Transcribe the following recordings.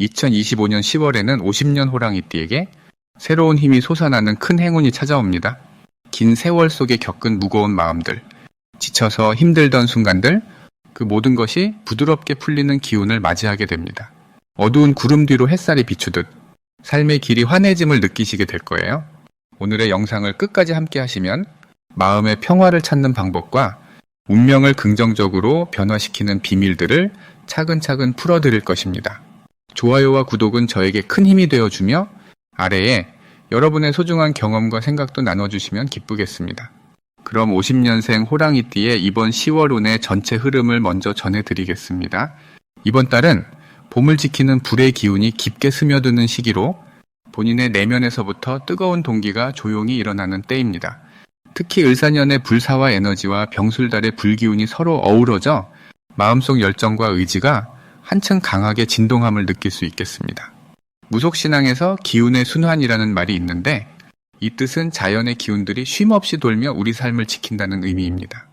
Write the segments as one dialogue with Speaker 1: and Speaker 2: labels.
Speaker 1: 2025년 10월에는 50년 호랑이띠에게 새로운 힘이 솟아나는 큰 행운이 찾아옵니다. 긴 세월 속에 겪은 무거운 마음들, 지쳐서 힘들던 순간들, 그 모든 것이 부드럽게 풀리는 기운을 맞이하게 됩니다. 어두운 구름 뒤로 햇살이 비추듯 삶의 길이 환해짐을 느끼시게 될 거예요. 오늘의 영상을 끝까지 함께 하시면 마음의 평화를 찾는 방법과 운명을 긍정적으로 변화시키는 비밀들을 차근차근 풀어드릴 것입니다. 좋아요와 구독은 저에게 큰 힘이 되어주며 아래에 여러분의 소중한 경험과 생각도 나눠주시면 기쁘겠습니다. 그럼 50년생 호랑이띠의 이번 10월 운의 전체 흐름을 먼저 전해드리겠습니다. 이번 달은 봄을 지키는 불의 기운이 깊게 스며드는 시기로 본인의 내면에서부터 뜨거운 동기가 조용히 일어나는 때입니다. 특히 을사년의 불사와 에너지와 병술달의 불기운이 서로 어우러져 마음속 열정과 의지가 한층 강하게 진동함을 느낄 수 있겠습니다. 무속신앙에서 기운의 순환이라는 말이 있는데 이 뜻은 자연의 기운들이 쉼없이 돌며 우리 삶을 지킨다는 의미입니다.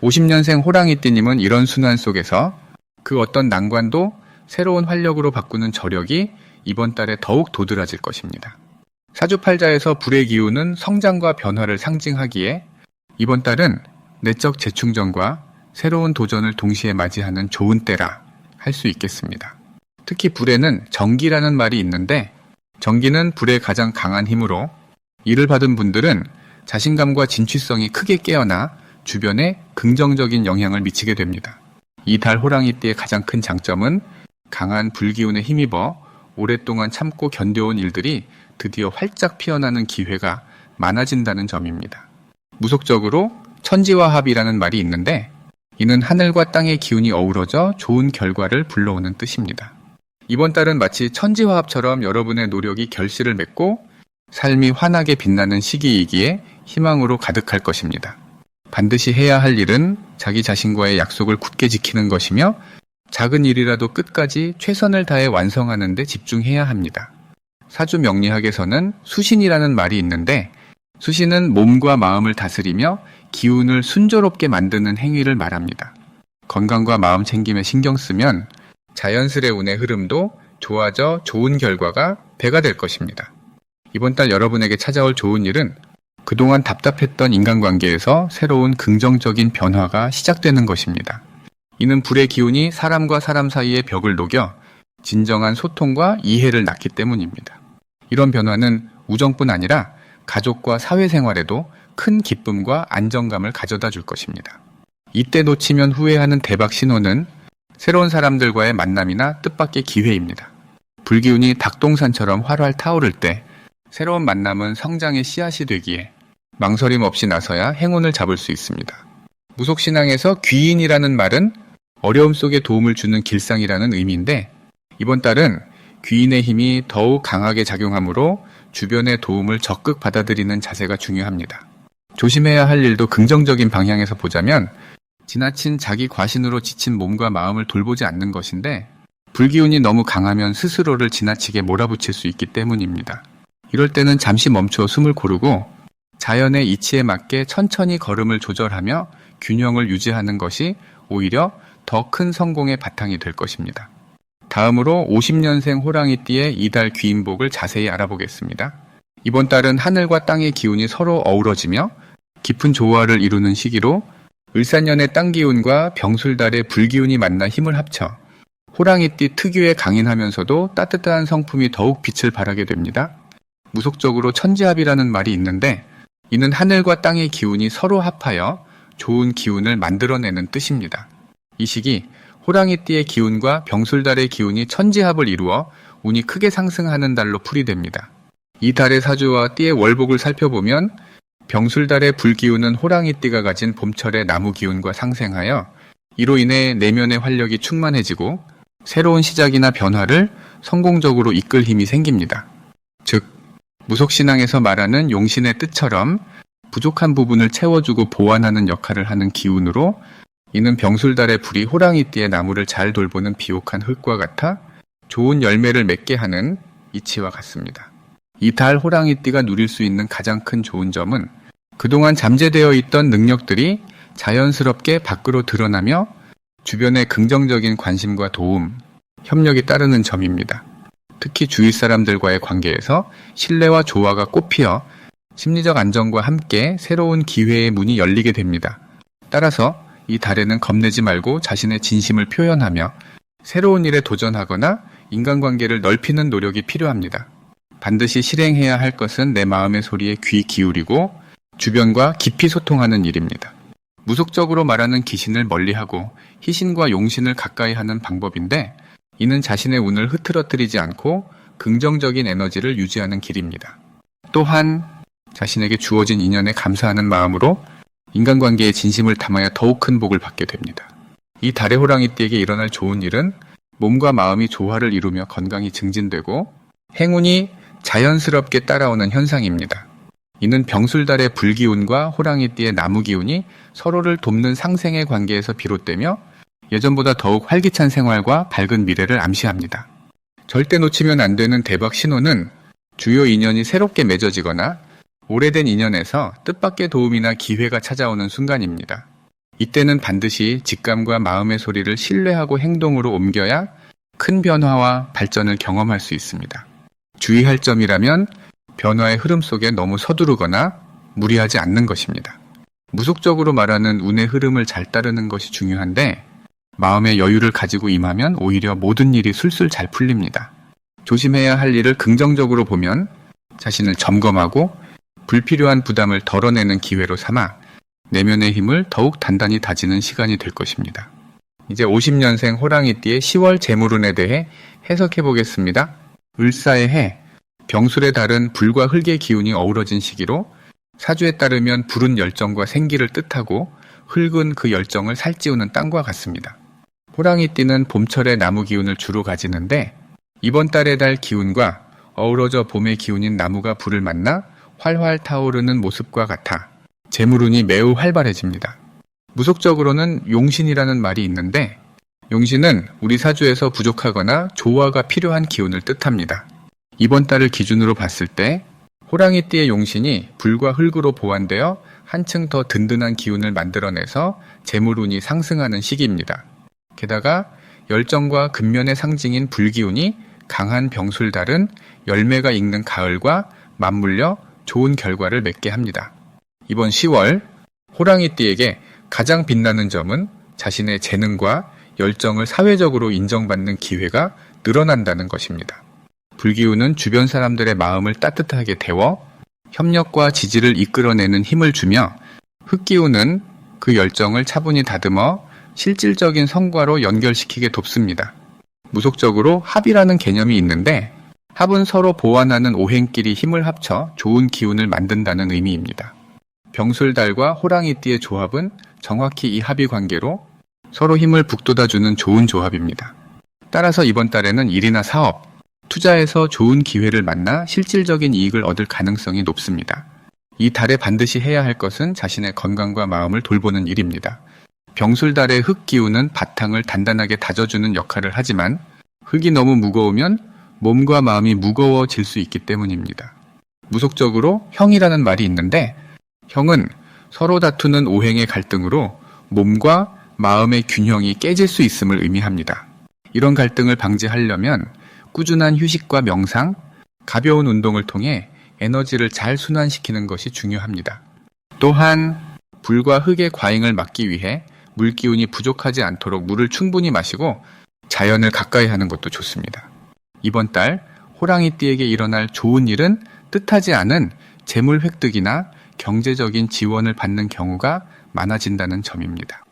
Speaker 1: 50년생 호랑이띠님은 이런 순환 속에서 그 어떤 난관도 새로운 활력으로 바꾸는 저력이 이번 달에 더욱 도드라질 것입니다. 사주팔자에서 불의 기운은 성장과 변화를 상징하기에 이번 달은 내적 재충전과 새로운 도전을 동시에 맞이하는 좋은 때라 할 수 있겠습니다. 특히 불에는 전기라는 말이 있는데 전기는 불의 가장 강한 힘으로 이를 받은 분들은 자신감과 진취성이 크게 깨어나 주변에 긍정적인 영향을 미치게 됩니다. 이 달 호랑이띠의 가장 큰 장점은 강한 불기운에 힘입어 오랫동안 참고 견뎌온 일들이 드디어 활짝 피어나는 기회가 많아진다는 점입니다. 무속적으로 천지화합이라는 말이 있는데 이는 하늘과 땅의 기운이 어우러져 좋은 결과를 불러오는 뜻입니다. 이번 달은 마치 천지화합처럼 여러분의 노력이 결실을 맺고 삶이 환하게 빛나는 시기이기에 희망으로 가득할 것입니다. 반드시 해야 할 일은 자기 자신과의 약속을 굳게 지키는 것이며 작은 일이라도 끝까지 최선을 다해 완성하는 데 집중해야 합니다. 사주 명리학에서는 수신이라는 말이 있는데 수신은 몸과 마음을 다스리며 기운을 순조롭게 만드는 행위를 말합니다. 건강과 마음 챙김에 신경 쓰면 자연스레 운의 흐름도 좋아져 좋은 결과가 배가 될 것입니다. 이번 달 여러분에게 찾아올 좋은 일은 그동안 답답했던 인간관계에서 새로운 긍정적인 변화가 시작되는 것입니다. 이는 불의 기운이 사람과 사람 사이의 벽을 녹여 진정한 소통과 이해를 낳기 때문입니다. 이런 변화는 우정뿐 아니라 가족과 사회생활에도 큰 기쁨과 안정감을 가져다 줄 것입니다. 이때 놓치면 후회하는 대박 신호는 새로운 사람들과의 만남이나 뜻밖의 기회입니다. 불기운이 닭동산처럼 활활 타오를 때 새로운 만남은 성장의 씨앗이 되기에 망설임 없이 나서야 행운을 잡을 수 있습니다. 무속신앙에서 귀인이라는 말은 어려움 속에 도움을 주는 길상이라는 의미인데 이번 달은 귀인의 힘이 더욱 강하게 작용하므로 주변의 도움을 적극 받아들이는 자세가 중요합니다. 조심해야 할 일도 긍정적인 방향에서 보자면 지나친 자기 과신으로 지친 몸과 마음을 돌보지 않는 것인데 불기운이 너무 강하면 스스로를 지나치게 몰아붙일 수 있기 때문입니다. 이럴 때는 잠시 멈춰 숨을 고르고 자연의 이치에 맞게 천천히 걸음을 조절하며 균형을 유지하는 것이 오히려 더 큰 성공의 바탕이 될 것입니다. 다음으로 50년생 호랑이띠의 이달 귀인복을 자세히 알아보겠습니다. 이번 달은 하늘과 땅의 기운이 서로 어우러지며 깊은 조화를 이루는 시기로 을사년의 땅 기운과 병술달의 불기운이 만나 힘을 합쳐 호랑이띠 특유의 강인하면서도 따뜻한 성품이 더욱 빛을 발하게 됩니다. 무속적으로 천지합이라는 말이 있는데 이는 하늘과 땅의 기운이 서로 합하여 좋은 기운을 만들어내는 뜻입니다. 이 시기 호랑이띠의 기운과 병술달의 기운이 천지합을 이루어 운이 크게 상승하는 달로 풀이됩니다. 이 달의 사주와 띠의 월복을 살펴보면 병술달의 불기운은 호랑이띠가 가진 봄철의 나무 기운과 상생하여 이로 인해 내면의 활력이 충만해지고 새로운 시작이나 변화를 성공적으로 이끌 힘이 생깁니다. 즉, 무속신앙에서 말하는 용신의 뜻처럼 부족한 부분을 채워주고 보완하는 역할을 하는 기운으로 이는 병술달의 불이 호랑이띠의 나무를 잘 돌보는 비옥한 흙과 같아 좋은 열매를 맺게 하는 이치와 같습니다. 이달 호랑이띠가 누릴 수 있는 가장 큰 좋은 점은 그동안 잠재되어 있던 능력들이 자연스럽게 밖으로 드러나며 주변의 긍정적인 관심과 도움, 협력이 따르는 점입니다. 특히 주위 사람들과의 관계에서 신뢰와 조화가 꽃피어 심리적 안정과 함께 새로운 기회의 문이 열리게 됩니다. 따라서 이 달에는 겁내지 말고 자신의 진심을 표현하며 새로운 일에 도전하거나 인간관계를 넓히는 노력이 필요합니다. 반드시 실행해야 할 것은 내 마음의 소리에 귀 기울이고 주변과 깊이 소통하는 일입니다. 무속적으로 말하는 귀신을 멀리하고 희신과 용신을 가까이 하는 방법인데 이는 자신의 운을 흐트러뜨리지 않고 긍정적인 에너지를 유지하는 길입니다. 또한 자신에게 주어진 인연에 감사하는 마음으로 인간관계에 진심을 담아야 더욱 큰 복을 받게 됩니다. 이 달의 호랑이띠에게 일어날 좋은 일은 몸과 마음이 조화를 이루며 건강이 증진되고 행운이 자연스럽게 따라오는 현상입니다. 이는 병술달의 불기운과 호랑이띠의 나무기운이 서로를 돕는 상생의 관계에서 비롯되며 예전보다 더욱 활기찬 생활과 밝은 미래를 암시합니다. 절대 놓치면 안 되는 대박 신호는 주요 인연이 새롭게 맺어지거나 오래된 인연에서 뜻밖의 도움이나 기회가 찾아오는 순간입니다. 이때는 반드시 직감과 마음의 소리를 신뢰하고 행동으로 옮겨야 큰 변화와 발전을 경험할 수 있습니다. 주의할 점이라면 변화의 흐름 속에 너무 서두르거나 무리하지 않는 것입니다. 무속적으로 말하는 운의 흐름을 잘 따르는 것이 중요한데 마음의 여유를 가지고 임하면 오히려 모든 일이 술술 잘 풀립니다. 조심해야 할 일을 긍정적으로 보면 자신을 점검하고 불필요한 부담을 덜어내는 기회로 삼아 내면의 힘을 더욱 단단히 다지는 시간이 될 것입니다. 이제 50년생 호랑이띠의 10월 재물운에 대해 해석해 보겠습니다. 을사의 해, 병술에 다른 불과 흙의 기운이 어우러진 시기로 사주에 따르면 불은 열정과 생기를 뜻하고 흙은 그 열정을 살찌우는 땅과 같습니다. 호랑이 띠는 봄철의 나무 기운을 주로 가지는데 이번 달의 달 기운과 어우러져 봄의 기운인 나무가 불을 만나 활활 타오르는 모습과 같아 재물운이 매우 활발해집니다. 무속적으로는 용신이라는 말이 있는데 용신은 우리 사주에서 부족하거나 조화가 필요한 기운을 뜻합니다. 이번 달을 기준으로 봤을 때 호랑이띠의 용신이 불과 흙으로 보완되어 한층 더 든든한 기운을 만들어내서 재물운이 상승하는 시기입니다. 게다가 열정과 근면의 상징인 불기운이 강한 병술달은 열매가 익는 가을과 맞물려 좋은 결과를 맺게 합니다. 이번 10월 호랑이띠에게 가장 빛나는 점은 자신의 재능과 열정을 사회적으로 인정받는 기회가 늘어난다는 것입니다. 불기운은 주변 사람들의 마음을 따뜻하게 데워 협력과 지지를 이끌어내는 힘을 주며 흑기운은 그 열정을 차분히 다듬어 실질적인 성과로 연결시키게 돕습니다. 무속적으로 합이라는 개념이 있는데 합은 서로 보완하는 오행끼리 힘을 합쳐 좋은 기운을 만든다는 의미입니다. 병술달과 호랑이띠의 조합은 정확히 이 합의 관계로 서로 힘을 북돋아주는 좋은 조합입니다. 따라서 이번 달에는 일이나 사업, 투자에서 좋은 기회를 만나 실질적인 이익을 얻을 가능성이 높습니다. 이 달에 반드시 해야 할 것은 자신의 건강과 마음을 돌보는 일입니다. 병술달의 흙 기운은 바탕을 단단하게 다져주는 역할을 하지만 흙이 너무 무거우면 몸과 마음이 무거워질 수 있기 때문입니다. 무속적으로 형이라는 말이 있는데 형은 서로 다투는 오행의 갈등으로 몸과 마음의 균형이 깨질 수 있음을 의미합니다. 이런 갈등을 방지하려면 꾸준한 휴식과 명상, 가벼운 운동을 통해 에너지를 잘 순환시키는 것이 중요합니다. 또한 불과 흙의 과잉을 막기 위해 물 기운이 부족하지 않도록 물을 충분히 마시고 자연을 가까이 하는 것도 좋습니다. 이번 달 호랑이띠에게 일어날 좋은 일은 뜻하지 않은 재물 획득이나 경제적인 지원을 받는 경우가 많아진다는 점입니다.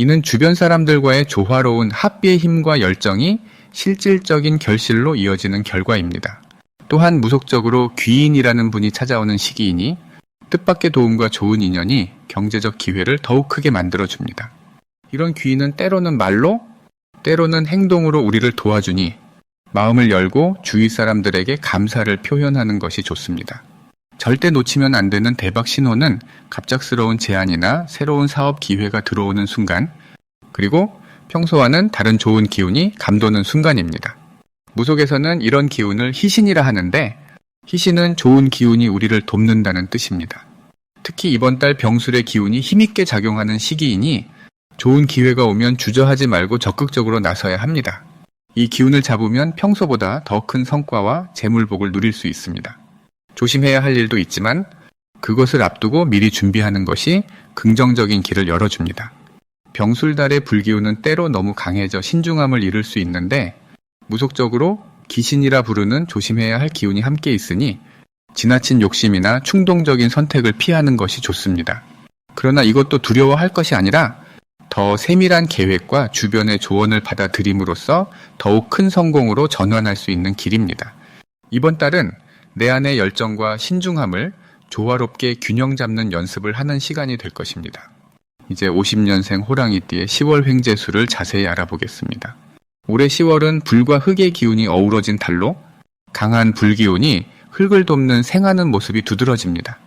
Speaker 1: 이는 주변 사람들과의 조화로운 합비의 힘과 열정이 실질적인 결실로 이어지는 결과입니다. 또한 무속적으로 귀인이라는 분이 찾아오는 시기이니 뜻밖의 도움과 좋은 인연이 경제적 기회를 더욱 크게 만들어줍니다. 이런 귀인은 때로는 말로, 때로는 행동으로 우리를 도와주니 마음을 열고 주위 사람들에게 감사를 표현하는 것이 좋습니다. 절대 놓치면 안 되는 대박 신호는 갑작스러운 제안이나 새로운 사업 기회가 들어오는 순간, 그리고 평소와는 다른 좋은 기운이 감도는 순간입니다. 무속에서는 이런 기운을 희신이라 하는데, 희신은 좋은 기운이 우리를 돕는다는 뜻입니다. 특히 이번 달 병술의 기운이 힘있게 작용하는 시기이니 좋은 기회가 오면 주저하지 말고 적극적으로 나서야 합니다. 이 기운을 잡으면 평소보다 더 큰 성과와 재물복을 누릴 수 있습니다. 조심해야 할 일도 있지만 그것을 앞두고 미리 준비하는 것이 긍정적인 길을 열어줍니다. 병술달의 불기운은 때로 너무 강해져 신중함을 잃을 수 있는데 무속적으로 귀신이라 부르는 조심해야 할 기운이 함께 있으니 지나친 욕심이나 충동적인 선택을 피하는 것이 좋습니다. 그러나 이것도 두려워할 것이 아니라 더 세밀한 계획과 주변의 조언을 받아들임으로써 더욱 큰 성공으로 전환할 수 있는 길입니다. 이번 달은 내 안의 열정과 신중함을 조화롭게 균형 잡는 연습을 하는 시간이 될 것입니다. 이제 50년생 호랑이띠의 10월 횡재수를 자세히 알아보겠습니다. 올해 10월은 불과 흙의 기운이 어우러진 달로 강한 불기운이 흙을 돕는 생하는 모습이 두드러집니다.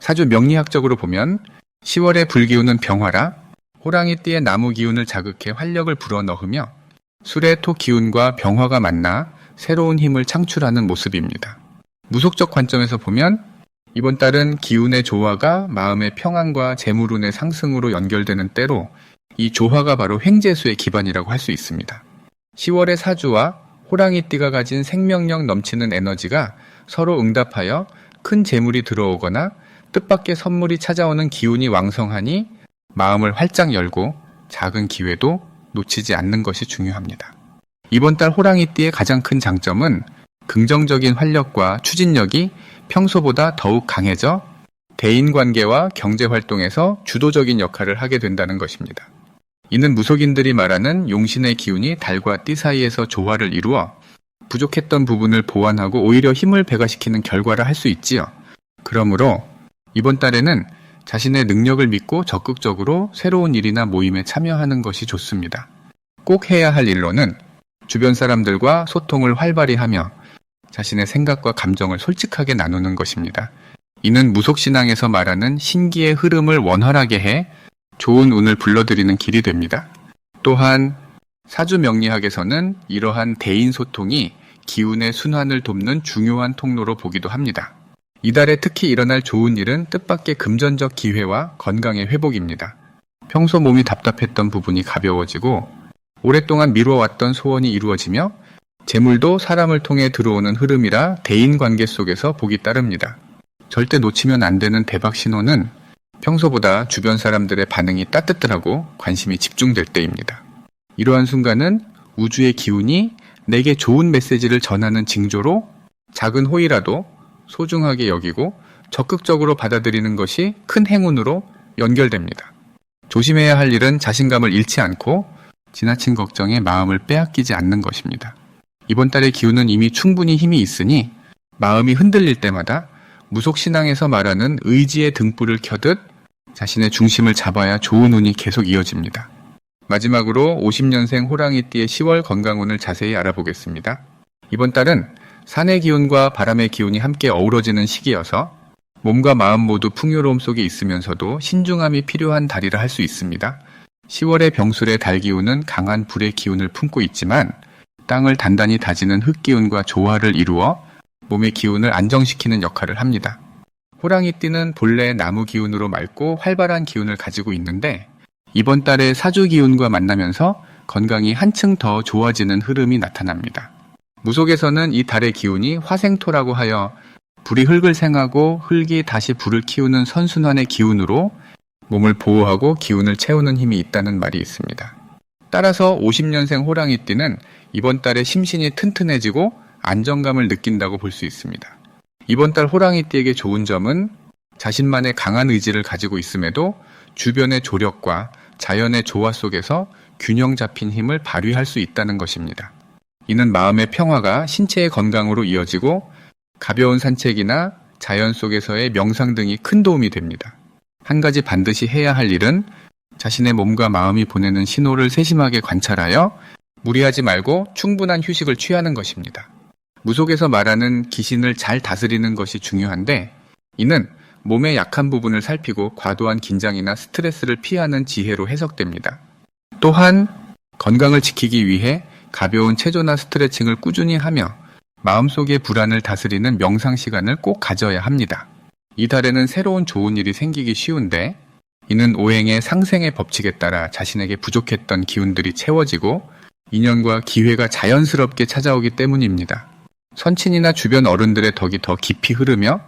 Speaker 1: 사주 명리학적으로 보면 10월의 불기운은 병화라 호랑이띠의 나무 기운을 자극해 활력을 불어넣으며 술의 토 기운과 병화가 만나 새로운 힘을 창출하는 모습입니다. 무속적 관점에서 보면 이번 달은 기운의 조화가 마음의 평안과 재물운의 상승으로 연결되는 때로 이 조화가 바로 횡재수의 기반이라고 할 수 있습니다. 10월의 사주와 호랑이띠가 가진 생명력 넘치는 에너지가 서로 응답하여 큰 재물이 들어오거나 뜻밖의 선물이 찾아오는 기운이 왕성하니 마음을 활짝 열고 작은 기회도 놓치지 않는 것이 중요합니다. 이번 달 호랑이띠의 가장 큰 장점은 긍정적인 활력과 추진력이 평소보다 더욱 강해져 대인 관계와 경제 활동에서 주도적인 역할을 하게 된다는 것입니다. 이는 무속인들이 말하는 용신의 기운이 달과 띠 사이에서 조화를 이루어 부족했던 부분을 보완하고 오히려 힘을 배가시키는 결과를 할 수 있지요. 그러므로 이번 달에는 자신의 능력을 믿고 적극적으로 새로운 일이나 모임에 참여하는 것이 좋습니다. 꼭 해야 할 일로는 주변 사람들과 소통을 활발히 하며 자신의 생각과 감정을 솔직하게 나누는 것입니다. 이는 무속신앙에서 말하는 신기의 흐름을 원활하게 해 좋은 운을 불러들이는 길이 됩니다. 또한 사주명리학에서는 이러한 대인 소통이 기운의 순환을 돕는 중요한 통로로 보기도 합니다. 이달에 특히 일어날 좋은 일은 뜻밖의 금전적 기회와 건강의 회복입니다. 평소 몸이 답답했던 부분이 가벼워지고 오랫동안 미뤄왔던 소원이 이루어지며 재물도 사람을 통해 들어오는 흐름이라 대인 관계 속에서 복이 따릅니다. 절대 놓치면 안 되는 대박 신호는 평소보다 주변 사람들의 반응이 따뜻하고 관심이 집중될 때입니다. 이러한 순간은 우주의 기운이 내게 좋은 메시지를 전하는 징조로 작은 호의라도 소중하게 여기고 적극적으로 받아들이는 것이 큰 행운으로 연결됩니다. 조심해야 할 일은 자신감을 잃지 않고 지나친 걱정에 마음을 빼앗기지 않는 것입니다. 이번 달의 기운은 이미 충분히 힘이 있으니 마음이 흔들릴 때마다 무속신앙에서 말하는 의지의 등불을 켜듯 자신의 중심을 잡아야 좋은 운이 계속 이어집니다. 마지막으로 50년생 호랑이띠의 10월 건강운을 자세히 알아보겠습니다. 이번 달은 산의 기운과 바람의 기운이 함께 어우러지는 시기여서 몸과 마음 모두 풍요로움 속에 있으면서도 신중함이 필요한 달이라 할 수 있습니다. 10월의 병술의 달 기운은 강한 불의 기운을 품고 있지만 땅을 단단히 다지는 흙 기운과 조화를 이루어 몸의 기운을 안정시키는 역할을 합니다. 호랑이 띠는 본래 나무 기운으로 맑고 활발한 기운을 가지고 있는데 이번 달에 사주 기운과 만나면서 건강이 한층 더 좋아지는 흐름이 나타납니다. 무속에서는 이 달의 기운이 화생토라고 하여 불이 흙을 생하고 흙이 다시 불을 키우는 선순환의 기운으로 몸을 보호하고 기운을 채우는 힘이 있다는 말이 있습니다. 따라서 50년생 호랑이띠는 이번 달에 심신이 튼튼해지고 안정감을 느낀다고 볼 수 있습니다. 이번 달 호랑이띠에게 좋은 점은 자신만의 강한 의지를 가지고 있음에도 주변의 조력과 자연의 조화 속에서 균형 잡힌 힘을 발휘할 수 있다는 것입니다. 이는 마음의 평화가 신체의 건강으로 이어지고 가벼운 산책이나 자연 속에서의 명상 등이 큰 도움이 됩니다. 한 가지 반드시 해야 할 일은 자신의 몸과 마음이 보내는 신호를 세심하게 관찰하여 무리하지 말고 충분한 휴식을 취하는 것입니다. 무속에서 말하는 기신을 잘 다스리는 것이 중요한데 이는 몸의 약한 부분을 살피고 과도한 긴장이나 스트레스를 피하는 지혜로 해석됩니다. 또한 건강을 지키기 위해 가벼운 체조나 스트레칭을 꾸준히 하며 마음속의 불안을 다스리는 명상 시간을 꼭 가져야 합니다. 이달에는 새로운 좋은 일이 생기기 쉬운데 이는 오행의 상생의 법칙에 따라 자신에게 부족했던 기운들이 채워지고 인연과 기회가 자연스럽게 찾아오기 때문입니다. 선친이나 주변 어른들의 덕이 더 깊이 흐르며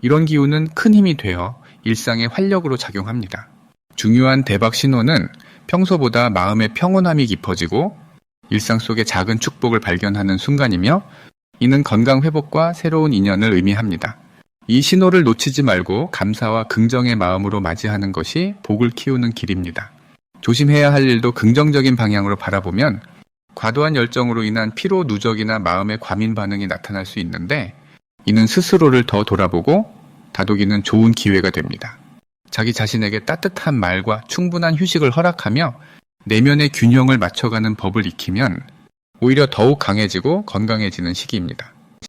Speaker 1: 이런 기운은 큰 힘이 되어 일상의 활력으로 작용합니다. 중요한 대박 신호는 평소보다 마음의 평온함이 깊어지고 일상 속의 작은 축복을 발견하는 순간이며 이는 건강 회복과 새로운 인연을 의미합니다. 이 신호를 놓치지 말고 감사와 긍정의 마음으로 맞이하는 것이 복을 키우는 길입니다. 조심해야 할 일도 긍정적인 방향으로 바라보면 과도한 열정으로 인한 피로 누적이나 마음의 과민 반응이 나타날 수 있는데 이는 스스로를 더 돌아보고 다독이는 좋은 기회가 됩니다. 자기 자신에게 따뜻한 말과 충분한 휴식을 허락하며 내면의 균형을 맞춰가는 법을 익히면 오히려 더욱 강해지고 건강해지는 시기입니다.